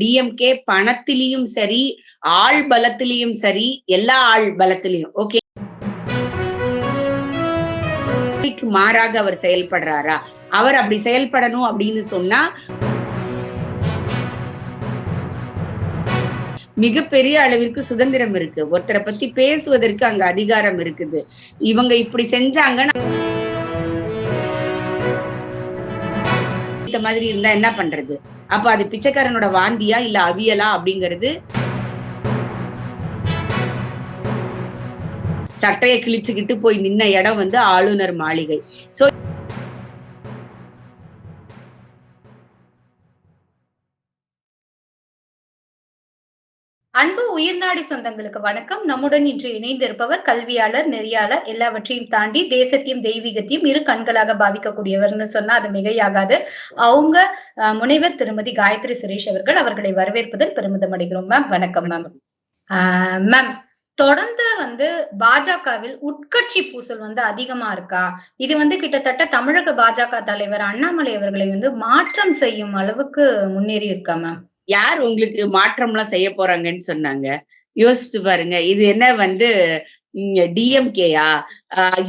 DMK பணத்திலையும் சரி ஆள் பலத்திலையும் சரி எல்லா ஆள் பலத்திலையும் ஓகே மாறாக அவர் செயல்படுறாரா? அவர் அப்படி செயல்படணும் அப்படின்னு சொன்னா மிகப்பெரிய அளவிற்கு சுதந்திரம் இருக்கு. ஒருத்தரை பத்தி பேசுவதற்கு அங்க அதிகாரம் இருக்குது. இவங்க இப்படி செஞ்சாங்கன்னா இந்த மாதிரி இருந்தா என்ன பண்றது? அப்ப அது பிச்சைக்காரனோட வாந்தியா இல்ல அவியலா அப்படிங்கிறது சட்டையை கிழிச்சுக்கிட்டு போய் நின்ன இடம் வந்து ஆளுநர் மாளிகை. சோ அன்பு உயிர்நாடி சொந்தங்களுக்கு வணக்கம். நம்முடன் இன்று இணைந்திருப்பவர் கல்வியாளர் நெறியாளர் எல்லாவற்றையும் தாண்டி தேசத்தையும் தெய்வீகத்தையும் இரு கண்களாக பாவிக்கக்கூடியவர்னு சொன்னா அது மிகையாகாது. அவங்க முனைவர் திருமதி காயத்ரி சுரேஷ் அவர்கள் அவர்களை வரவேற்பதில் பெருமிதம் அடைகிறோம் மேம் வணக்கம் மேம் மேம் தொடர்ந்து வந்து பாஜகவில் உட்கட்சி பூசல் வந்து அதிகமா இருக்கா? இது வந்து கிட்டத்தட்ட தமிழக பாஜக தலைவர் அண்ணாமலை அவர்களை வந்து மாற்றம் செய்யும் அளவுக்கு முன்னேறி இருக்கா மேம் யார் உங்களுக்கு மாற்றம்லாம் செய்ய போறாங்கன்னு சொன்னாங்க. யோசிச்சு பாருங்க இது என்ன வந்து டிஎம்கேயா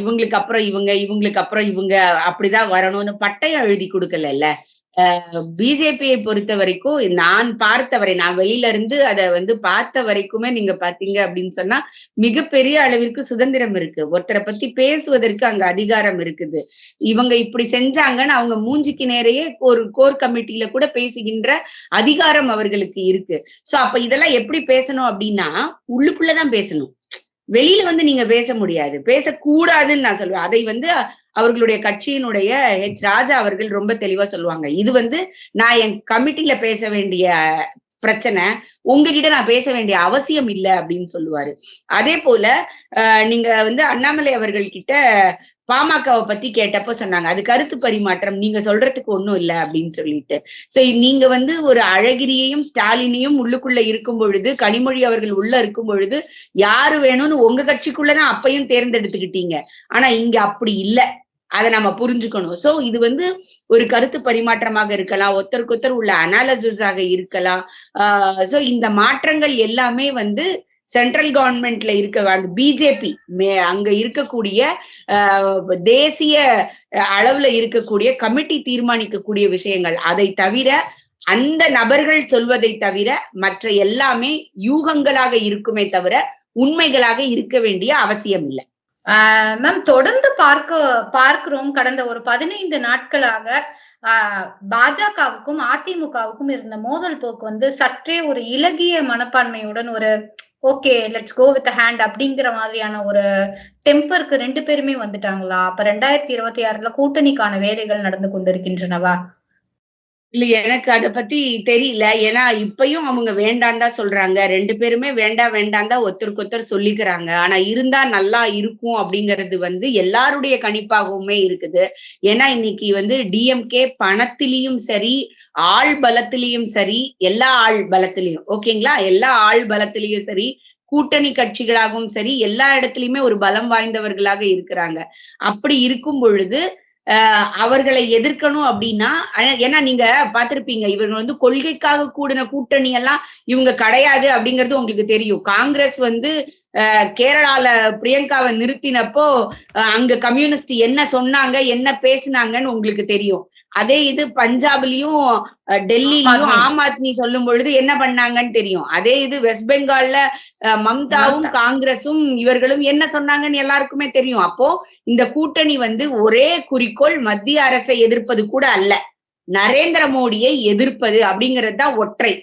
இவங்களுக்கு அப்புறம் இவங்க இவங்களுக்கு அப்புறம் இவங்க அப்படிதான் வரணும்னு பட்டயம் எழுதி கொடுக்கல பிஜேபியை பொறுத்த வரைக்கும் நான் பார்த்தவரை நான் வெளியில இருந்து அதை வந்து பார்த்த வரைக்குமே நீங்க பாத்தீங்க அப்படின்னு சொன்னா மிகப்பெரிய அளவிற்கு சுதந்திரம் இருக்கு. ஒருத்தரை பத்தி பேசுவதற்கு அங்க அதிகாரம் இருக்குது. இவங்க இப்படி செஞ்சாங்கன்னு அவங்க மூஞ்சிக்கு நேரையே ஒரு கோர் கமிட்டியில கூட பேசுகின்ற அதிகாரம் அவர்களுக்கு இருக்கு. சோ அப்ப இதெல்லாம் எப்படி பேசணும் அப்படின்னா உள்ளுக்குள்ளதான் பேசணும். வெளியில வந்து நீங்க பேச முடியாது. பேசக்கூடாதுன்னு நான் சொல்லுவேன் அதை வந்து அவர்களுடைய கட்சியினுடைய ஹெச் ராஜா அவர்கள் ரொம்ப தெளிவா சொல்லுவாங்க. இது வந்து நான் என் கமிட்டியில பேச வேண்டிய பிரச்சனை உங்ககிட்ட நான் பேச வேண்டிய அவசியம் இல்லை அப்படின்னு சொல்லுவாரு. அதே போல நீங்க வந்து அண்ணாமலை அவர்கள் கிட்ட பாமகவை பத்தி கேட்டப்போ சொன்னாங்க. அது கருத்து பரிமாற்றம் நீங்க சொல்றதுக்கு ஒண்ணும் இல்லை அப்படின்னு சொல்லிட்டு. சோ நீங்க வந்து ஒரு அழகிரியையும் ஸ்டாலினையும் உள்ளுக்குள்ள இருக்கும் பொழுது கனிமொழி அவர்கள் உள்ள இருக்கும் பொழுது யாரு வேணும்னு உங்க கட்சிக்குள்ளதான் அப்பையும் தேர்ந்தெடுத்துக்கிட்டீங்க. ஆனா இங்க அப்படி இல்லை. அதை நம்ம புரிஞ்சுக்கணும். சோ இது வந்து ஒரு கருத்து பரிமாற்றமாக இருக்கலாம். ஒருத்தருக்கு ஒருத்தர் உள்ள அனாலிசிஸாக ஆக இருக்கலாம். ஆஹ் சோ இந்த மாற்றங்கள் எல்லாமே வந்து சென்ட்ரல் கவர்மெண்ட்ல இருக்க அந்த பிஜேபி அங்க இருக்கக்கூடிய ஆஹ் தேசிய அளவுல இருக்கக்கூடிய கமிட்டி தீர்மானிக்கக்கூடிய விஷயங்கள். அதை தவிர அந்த நபர்கள் சொல்வதை தவிர மற்ற எல்லாமே யூகங்களாக இருக்குமே தவிர உண்மைகளாக இருக்க வேண்டிய அவசியம் இல்லை. மேம் தொடர்ந்து பார்க்க பார்க்கிறோம். கடந்த ஒரு பதினைந்து நாட்களாக பாஜகவுக்கும் அதிமுகவுக்கும் இருந்த மோதல் போக்கு வந்து சற்றே ஒரு இலகிய மனப்பான்மையுடன் ஒரு okay let's go with hand அப்படிங்கிற மாதிரியான ஒரு டெம்பருக்கு ரெண்டு பேருமே வந்துட்டாங்களா? அப்ப ரெண்டாயிரத்தி இருபத்தி ஆறுல கூட்டணிக்கான வேலைகள் நடந்து கொண்டிருக்கின்றனவா? இல்ல எனக்கு அத பத்தி தெரியல. ஏன்னா இப்பயும் அவங்க வேண்டாம் தான் சொல்றாங்க. ரெண்டு பேருமே வேண்டாம் வேண்டாம் தான் ஒருத்தருக்கு ஒருத்தர் சொல்லிக்கிறாங்க. ஆனா இருந்தா நல்லா இருக்கும் அப்படிங்கிறது வந்து எல்லாருடைய கணிப்பாகவுமே இருக்குது. ஏன்னா இன்னைக்கு வந்து டிஎம்கே பணத்திலையும் சரி ஆள் பலத்திலையும் சரி எல்லா ஆள் பலத்திலையும். ஓகேங்களா? எல்லா ஆள் பலத்திலையும் சரி கூட்டணி கட்சிகளாகவும் சரி எல்லா இடத்துலயுமே ஒரு பலம் வாய்ந்தவர்களாக இருக்கிறாங்க. அப்படி இருக்கும் பொழுது அவர்களை எதிர்க்கணும் அப்படின்னா ஏன்னா நீங்க பார்த்திருப்பீங்க இவங்க வந்து கொள்கைக்காக கூடின கூட்டணி எல்லாம் இவங்க கிடையாது அப்படிங்கிறது உங்களுக்கு தெரியும். காங்கிரஸ் வந்து ஆஹ் கேரளால பிரியங்காவை நிறுத்தினப்போ அங்க கம்யூனிஸ்ட் என்ன சொன்னாங்க என்ன பேசினாங்கன்னு உங்களுக்கு தெரியும். அதே இது பஞ்சாப்லயும் ஆத்மி. ஆம் ஆத்மி சொல்லும் பொழுது என்ன பண்ணாங்கன்னு தெரியும். அதே இது வெஸ்ட் பெங்கால்ல மம்தாவும் மம்தா. காங்கிரஸும் இவர்களும் என்ன சொன்னாங்கன்னு எல்லாருக்குமே தெரியும். அப்போ இந்த கூட்டணி வந்து ஒரே குறிக்கோள் மத்திய அரசை எதிர்ப்பது கூட அல்ல. நரேந்திர மோடியை எதிர்ப்பது அப்படிங்கிறது தான் ஒற்றை.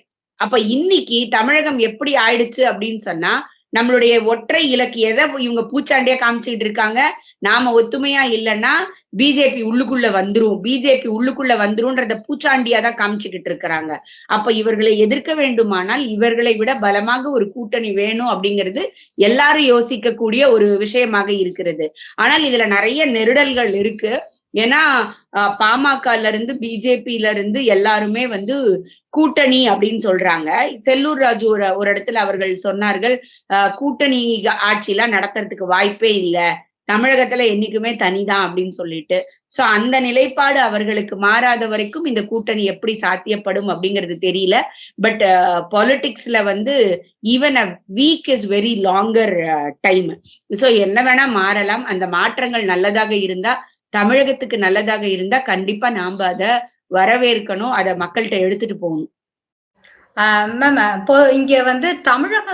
அப்ப இன்னைக்கு தமிழகம் எப்படி ஆயிடுச்சு அப்படின்னு சொன்னா நம்மளுடைய ஒற்றை இலக்கு எதை இவங்க பூச்சாண்டியா காமிச்சுக்கிட்டு இருக்காங்க? நாம ஒத்துமையா இல்லைன்னா பிஜேபி உள்ளுக்குள்ள வந்துரும். பிஜேபி உள்ளுக்குள்ள வந்துரும்ன்றத பூச்சாண்டியா தான் காமிச்சுக்கிட்டு இருக்கிறாங்க. அப்ப இவர்களை எதிர்க்க வேண்டுமானால் இவர்களை விட பலமாக ஒரு கூட்டணி வேணும் அப்படிங்கிறது எல்லாரும் யோசிக்கக்கூடிய ஒரு விஷயமாக இருக்கிறது. ஆனால் இதுல நிறைய நெருடல்கள் இருக்கு. ஏன்னா பாமகல இருந்து பிஜேபியில இருந்து எல்லாருமே வந்து கூட்டணி அப்படின்னு சொல்றாங்க. செல்லூர் ராஜு ஒரு ஒரு இடத்துல அவர்கள் சொன்னார்கள் ஆஹ் கூட்டணி ஆட்சியெல்லாம் நடத்துறதுக்கு வாய்ப்பே இல்லை. தமிழகத்துல என்னைக்குமே தனிதான் அப்படின்னு சொல்லிட்டு சோ அந்த நிலைப்பாடு அவர்களுக்கு மாறாத வரைக்கும் இந்த கூட்டணி எப்படி சாத்தியப்படும் அப்படிங்கிறது தெரியல. பட் பாலிடிக்ஸ்ல வந்து even a week is very longer time so என்ன வேணா மாறலாம். அந்த மாற்றங்கள் நல்லதாக இருந்தா தமிழகத்துக்கு நல்லதாக இருந்தா கண்டிப்பா நாம அத வரவேற்கணும். அத மக்கள்கிட்ட எடுத்துட்டு போகணும். மேம் இப்போ இங்க வந்து தமிழக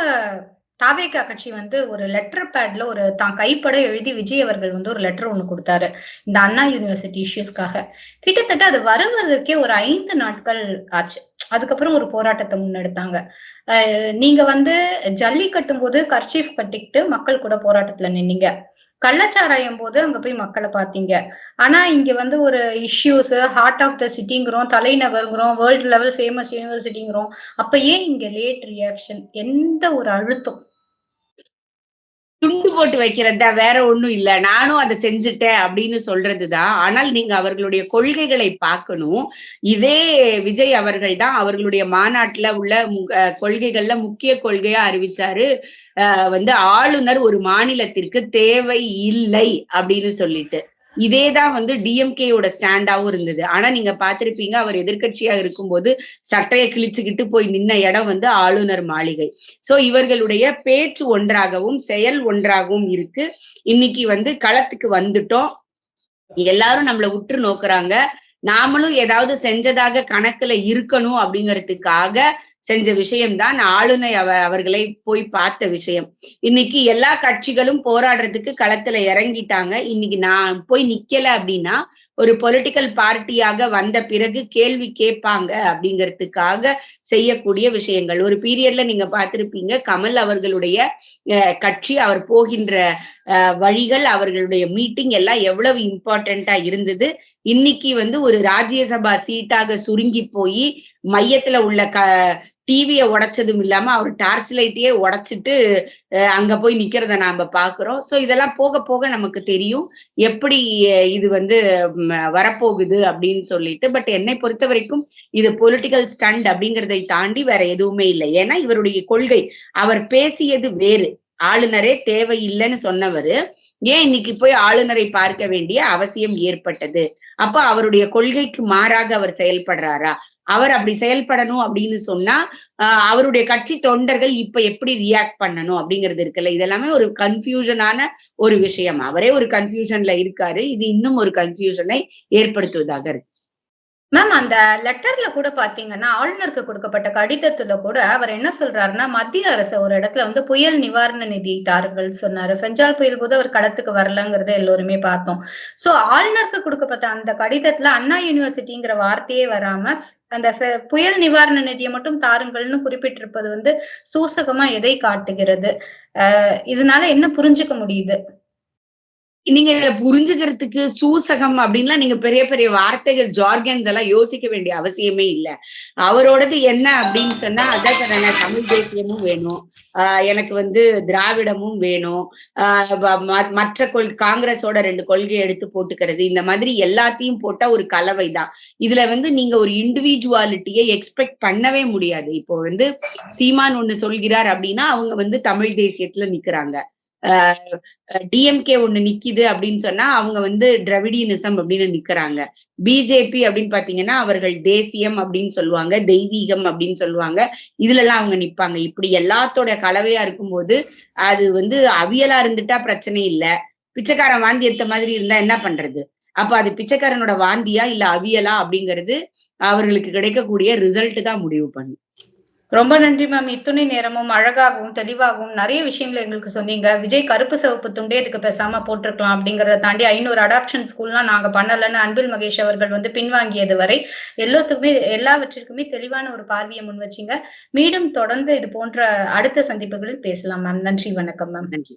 தாவேகா கட்சி வந்து ஒரு லெட்டர் பேட்ல ஒரு தான் கைப்பட எழுதி விஜய் அவர்கள் வந்து ஒரு லெட்டர் ஒன்று கொடுத்தாரு. இந்த அண்ணா யூனிவர்சிட்டி இஷ்யூஸ்க்காக கிட்டத்தட்ட அது வருவதற்கே ஒரு ஐந்து நாட்கள் ஆச்சு. அதுக்கப்புறம் ஒரு போராட்டத்தை முன்னெடுத்தாங்க. நீங்க வந்து ஜல்லி கட்டும் போது கர்ச்சீஃப் கட்டிக்கிட்டு மக்கள் கூட போராட்டத்துல நின்னீங்க. கள்ளச்சாராயம் போது அங்க போய் மக்களை பாத்தீங்க ஆனா இங்க வந்து ஒரு இஷ்யூஸ் ஹார்ட் ஆஃப் த சிட்டிங்கிறோம் தலைநகருங்கிறோம் வேர்ல்டு லெவல் ஃபேமஸ் யூனிவர்சிட்டிங்கிறோம் அப்ப ஏன் இங்க லேட் ரியாக்ஷன் எந்த ஒரு அழுத்தம். துண்டு போட்டு வைக்கிறதா வேற ஒண்ணும் இல்ல. நானும் அதை செஞ்சுட்டேன் அப்படின்னு சொல்றதுதான். ஆனால் நீங்க அவர்களுடைய கொள்கைகளை பார்க்கணும். இதே விஜய் அவர்கள் தான் அவர்களுடைய மாநாட்டுல உள்ள கொள்கைகள்ல முக்கிய கொள்கையா அறிவிச்சாரு. வந்து ஆளுநர் ஒரு மாநிலத்திற்கு தேவை இல்லை அப்படின்னு சொல்லிட்டு. இதேதான் வந்து டிஎம்கேயோட ஸ்டாண்டாவும் இருந்தது. ஆனா நீங்க பாத்திருப்பீங்க அவர் எதிர்க்கட்சியா இருக்கும்போது சட்டையை கிழிச்சுக்கிட்டு போய் நின்ன இடம் வந்து ஆளுநர் மாளிகை. சோ இவர்களுடைய பேச்சு ஒன்றாகவும் செயல் ஒன்றாகவும் இருக்கு. இன்னைக்கு வந்து களத்துக்கு வந்துட்டோம். எல்லாரும் நம்மள உற்று நோக்குறாங்க. நாமளும் ஏதாவது செஞ்சதாக கணக்குல இருக்கணும் அப்படிங்கறதுக்காக செஞ்ச விஷயம்தான் ஆளுநர் அவ அவர்களை போய் பார்த்த விஷயம். இன்னைக்கு எல்லா கட்சிகளும் போராடுறதுக்கு களத்துல இறங்கிட்டாங்க. இன்னைக்கு நான் போய் நிக்கல அப்படின்னா ஒரு பொலிட்டிக்கல் பார்ட்டியாக வந்த பிறகு கேள்வி கேட்பாங்க அப்படிங்கிறதுக்காக செய்யக்கூடிய விஷயங்கள். ஒரு பீரியட்ல நீங்க பார்த்திருப்பீங்க கமல் அவர்களுடைய அஹ், கட்சி அவர் போகின்ற அஹ், வழிகள் அவர்களுடைய மீட்டிங் எல்லாம் எவ்வளவு இம்பார்ட்டண்டா இருந்தது. இன்னைக்கு வந்து ஒரு ராஜ்யசபா சீட்டாக சுருங்கி போய் மையத்துல உள்ள க டிவியை உடைச்சதும் இல்லாம அவர் டார்ச் லைட்டையே உடைச்சிட்டு அங்க போய் நிக்கிறத நாம பாக்குறோம். சோ இதெல்லாம் போக போக நமக்கு தெரியும் எப்படி இது வந்து வரப்போகுது அப்படின்னு சொல்லிட்டு. பட் என்னை பொறுத்த வரைக்கும் இது பொலிட்டிக்கல் ஸ்டண்ட் அப்படிங்கறதை தாண்டி வேற எதுவுமே இல்லை. ஏன்னா இவருடைய கொள்கை அவர் பேசியது வேறு. ஆளுநரே தேவையில்லைன்னு சொன்னவரு. ஏன் இன்னைக்கு போய் ஆளுநரை பார்க்க வேண்டிய அவசியம் ஏற்பட்டது? அப்ப அவருடைய கொள்கைக்கு மாறாக அவர் செயல்படுறாரா? அவர் அப்படி செயல்படணும் அப்படின்னு சொன்னா அவருடைய கட்சி தொண்டர்கள் இப்ப எப்படி ரியாக்ட் பண்ணணும் அப்படிங்கிறது இருக்குல்ல. இதெல்லாமே ஒரு கன்ஃபியூஷனான ஒரு விஷயம். அவரே ஒரு கன்ஃபியூஷன்ல இருக்காரு. இது இன்னும் ஒரு கன்ஃபியூஷனை ஏற்படுத்துவதாக இருக்கு. மேம் அந்த லெட்டர்ல கூட பாத்தீங்கன்னா ஆளுநருக்கு கொடுக்கப்பட்ட கடிதத்துல கூட அவர் என்ன சொல்றாருன்னா மத்திய அரசு ஒரு இடத்துல வந்து புயல் நிவாரண நிதி தாருங்கள் சொன்னாரு. பெஞ்சால் புயல் போது அவர் களத்துக்கு வரலங்கிறத எல்லோருமே பார்த்தோம். சோ ஆளுநருக்கு கொடுக்கப்பட்ட அந்த கடிதத்துல அண்ணா யூனிவர்சிட்டிங்கிற வார்த்தையே வராம அந்த புயல் நிவாரண நிதியை மட்டும் தாருங்கள்னு குறிப்பிட்டிருப்பது வந்து சூசகமா எதை காட்டுகிறது? இதனால என்ன புரிஞ்சுக்க முடியுது? நீங்க இதுல புரிஞ்சுக்கிறதுக்கு சூசகம் அப்படின்லாம் நீங்க பெரிய பெரிய வார்த்தைகள் ஜார்கன் இதெல்லாம் யோசிக்க வேண்டிய அவசியமே இல்ல. அவரோடது என்ன அப்படின்னு சொன்னா அதான் சொன்னாங்க தமிழ் தேசியமும் வேணும். ஆஹ் எனக்கு வந்து திராவிடமும் வேணும். ஆஹ் மற்ற கொள் காங்கிரஸோட ரெண்டு கொள்கை எடுத்து போட்டுக்கிறது இந்த மாதிரி எல்லாத்தையும் போட்டா ஒரு கலவை தான். இதுல வந்து நீங்க ஒரு இண்டிவிஜுவாலிட்டியை எக்ஸ்பெக்ட் பண்ணவே முடியாது. இப்போ வந்து சீமான் ஒண்ணு சொல்கிறார் அப்படின்னா அவங்க வந்து தமிழ் தேசியத்துல நிக்கிறாங்க. டிஎம்கே ஒண்ணு நிக்குது அப்படின்னு சொன்னா அவங்க வந்து டிரவிடியனிசம் அப்படின்னு நிக்கிறாங்க. பிஜேபி அப்படின்னு பாத்தீங்கன்னா அவர்கள் தேசியம் அப்படின்னு சொல்லுவாங்க தெய்வீகம் அப்படின்னு சொல்லுவாங்க. இதுல எல்லாம் அவங்க நிப்பாங்க. இப்படி எல்லாத்தோட கலவையா இருக்கும்போது அது வந்து அவியலா இருந்துட்டா பிரச்சனை இல்ல. பிச்சைக்காரன் வாந்தி எடுத்த மாதிரி இருந்தா என்ன பண்றது? அப்ப அது பிச்சைக்காரனோட வாந்தியா இல்ல அவியலா அப்படிங்கிறது அவர்களுக்கு கிடைக்கக்கூடிய ரிசல்ட் தான் முடிவு பண்ணும் ரொம்ப நன்றி மேம் இத்துணை நேரமும் அழகாகவும் தெளிவாகவும் நிறைய விஷயங்களை எங்களுக்கு சொன்னீங்க. விஜய் கருப்பு சிவப்பு துண்டே இதுக்கு பேசாம போட்டிருக்கலாம் அப்படிங்கறத தாண்டி ஐநூறு அடாப்ஷன் ஸ்கூல்லாம் நாங்க பண்ணலன்னு அன்பில் மகேஷ் அவர்கள் வந்து பின்வாங்கியது வரை எல்லாத்துக்குமே எல்லாவற்றிற்குமே தெளிவான ஒரு பார்வையை முன் வச்சீங்க மீண்டும் தொடர்ந்து இது போன்ற அடுத்த சந்திப்புகளில் பேசலாம் மேம் நன்றி வணக்கம் மேம் நன்றி.